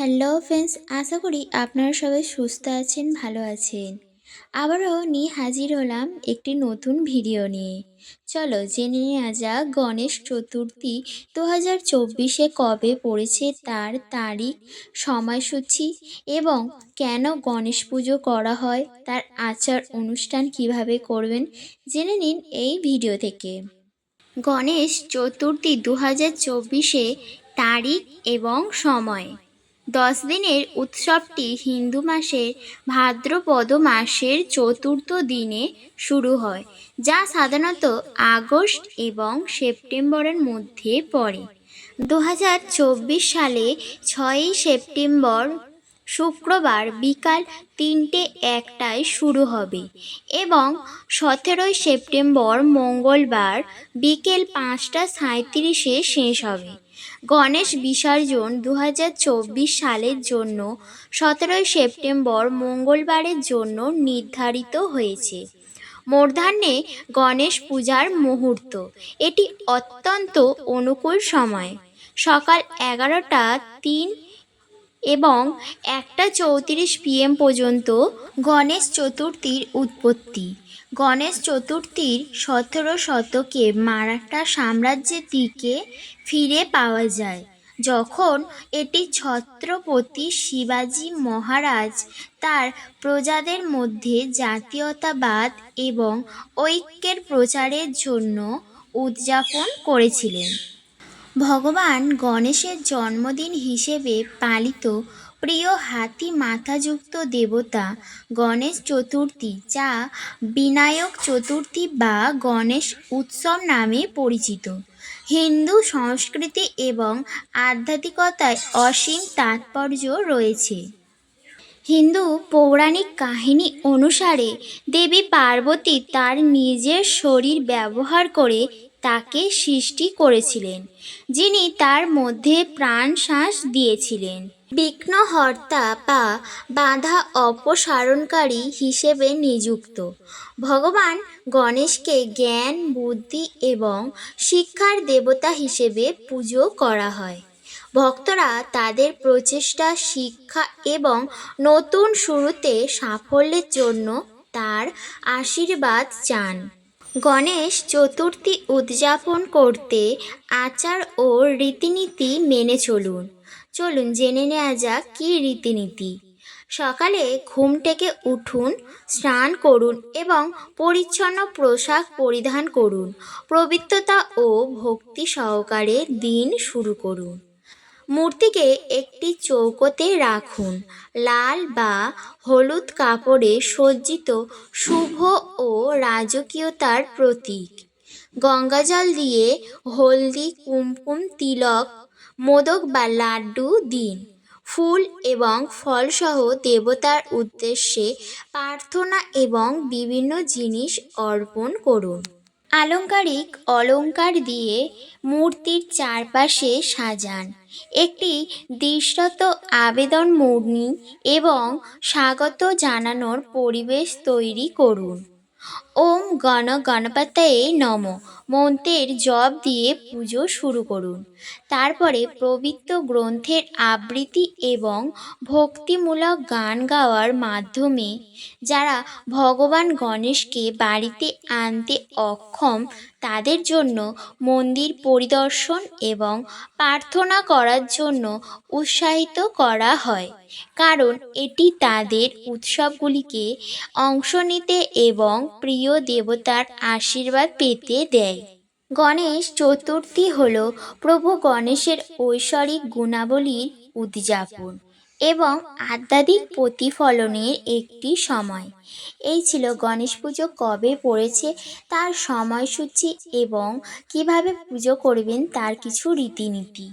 Hello friends, আশা করি আপনারা সবাই সুস্থ আছেন, ভালো আছেন। আবারও নিয়ে হাজির হলাম একটি নতুন ভিডিও নিয়ে। চলো জেনে নেওয়া যাক গণেশ চতুর্থী দু হাজার চব্বিশে কবে পড়েছে, তার তারিখ, সময়সূচি এবং কেন গণেশ পুজো করা হয়, তার আচার অনুষ্ঠান কীভাবে করবেন, জেনে নিন এই ভিডিও থেকে। গণেশ চতুর্থী দু হাজার চব্বিশে তারিখ এবং সময়। দশ দিনের উৎসবটি হিন্দু মাসের ভাদ্রপদ মাসের চতুর্থ দিনে শুরু হয়, যা সাধারণত আগস্ট এবং সেপ্টেম্বরের মধ্যে পড়ে। দু হাজার চব্বিশ সালে ছয়ই সেপ্টেম্বর শুক্রবার বিকাল তিনটে একটায় শুরু হবে এবং সতেরোই সেপ্টেম্বর মঙ্গলবার বিকেল পাঁচটা সাঁত্রিশে শেষ হবে। গণেশ বিসর্জন দু চব্বিশ সালের জন্য সতেরোই সেপ্টেম্বর মঙ্গলবারের জন্য নির্ধারিত হয়েছে। মূর্ধান্যে গণেশ পূজার মুহূর্ত। এটি অত্যন্ত অনুকূল সময়। সকাল এগারোটা তিন এবং একটা চৌত্রিশ পিএম পর্যন্ত গণেশ চতুর্থীর উৎপত্তি। গণেশ চতুর্থীর সতেরো শতকে মারাঠা সাম্রাজ্যের দিকে ফিরে পাওয়া যায়, যখন এটি ছত্রপতি শিবাজি মহারাজ তার প্রজাদের মধ্যে জাতীয়তাবাদ এবং ঐক্যের প্রচারের জন্য উদযাপন করেছিলেন। ভগবান গণেশের জন্মদিন হিসেবে পালিত প্রিয় হাতি মাথাযুক্ত দেবতা গণেশ চতুর্থী, যা বিনায়ক চতুর্থী বা গণেশ উৎসব নামে পরিচিত। হিন্দু সংস্কৃতি এবং আধ্যাত্মিকতায় অসীম তাৎপর্য রয়েছে। হিন্দু পৌরাণিক কাহিনী অনুসারে দেবী পার্বতী তার নিজের শরীর ব্যবহার করে তাকে সৃষ্টি করেছিলেন, যিনি তার মধ্যে প্রাণ শ্বাস দিয়েছিলেন। বিঘ্নহর্তা বা বাধা অপসারণকারী হিসেবে নিযুক্ত। ভগবান গণেশকে জ্ঞান, বুদ্ধি এবং শিক্ষার দেবতা হিসেবে পুজো করা হয়। ভক্তরা তাদের প্রচেষ্টা, শিক্ষা এবং নতুন শুরুতে সাফল্যের জন্য তার আশীর্বাদ চান। গণেশ চতুর্থী উদযাপন করতে, আচার ও রীতিনীতি মেনে চলুন। চলুন জেনে নেওয়া যাক কী রীতিনীতি। সকালে ঘুম থেকে উঠুন, স্নান করুন এবং পরিচ্ছন্ন পোশাক পরিধান করুন। পবিত্রতা ও ভক্তি সহকারে দিন শুরু করুন। মূর্তিকে একটি চৌকোতে রাখুন। লাল বা হলুদ কাপড়ে সজ্জিত শুভ ও রাজকীয়তার প্রতীক। গঙ্গাজল দিয়ে হলদি, কুমকুম, তিলক মোদক বা লাড্ডু দিন। ফুল এবং ফলসহ দেবতার উদ্দেশ্যে প্রার্থনা এবং বিভিন্ন জিনিস অর্পণ করুন। আলংকারিক অলঙ্কার দিয়ে মূর্তির চারপাশে সাজান। একটি দৃশ্যত আবেদন মুনি এবং স্বাগত জানানোর পরিবেশ তৈরি করুন। ওম গণ গণপতায়ে নম। মন্ত্রের জপ দিয়ে পুজো শুরু করুন। তারপরে পবিত্র গ্রন্থের আবৃত্তি এবং ভক্তিমূলক গান গাওয়ার মাধ্যমে যারা ভগবান গণেশকে বাড়িতে আনতে অক্ষম, তাদের জন্য মন্দির পরিদর্শন এবং প্রার্থনা করার জন্য উৎসাহিত করা হয়। কারণ এটি তাদের উৎসবগুলিকে অংশ নিতে এবং প্রিয় দেবতার আশীর্বাদ পেতে দেয়। গণেশ চতুর্থী হল প্রভু গণেশের ঐশ্বরিক গুণাবলীর উদযাপন এবং আধ্যাত্মিক প্রতিফলনের একটি সময়। এই ছিল গণেশ পুজো কবে পড়েছে, তার সময়সূচি এবং কীভাবে পুজো করবেন তার কিছু রীতিনীতি।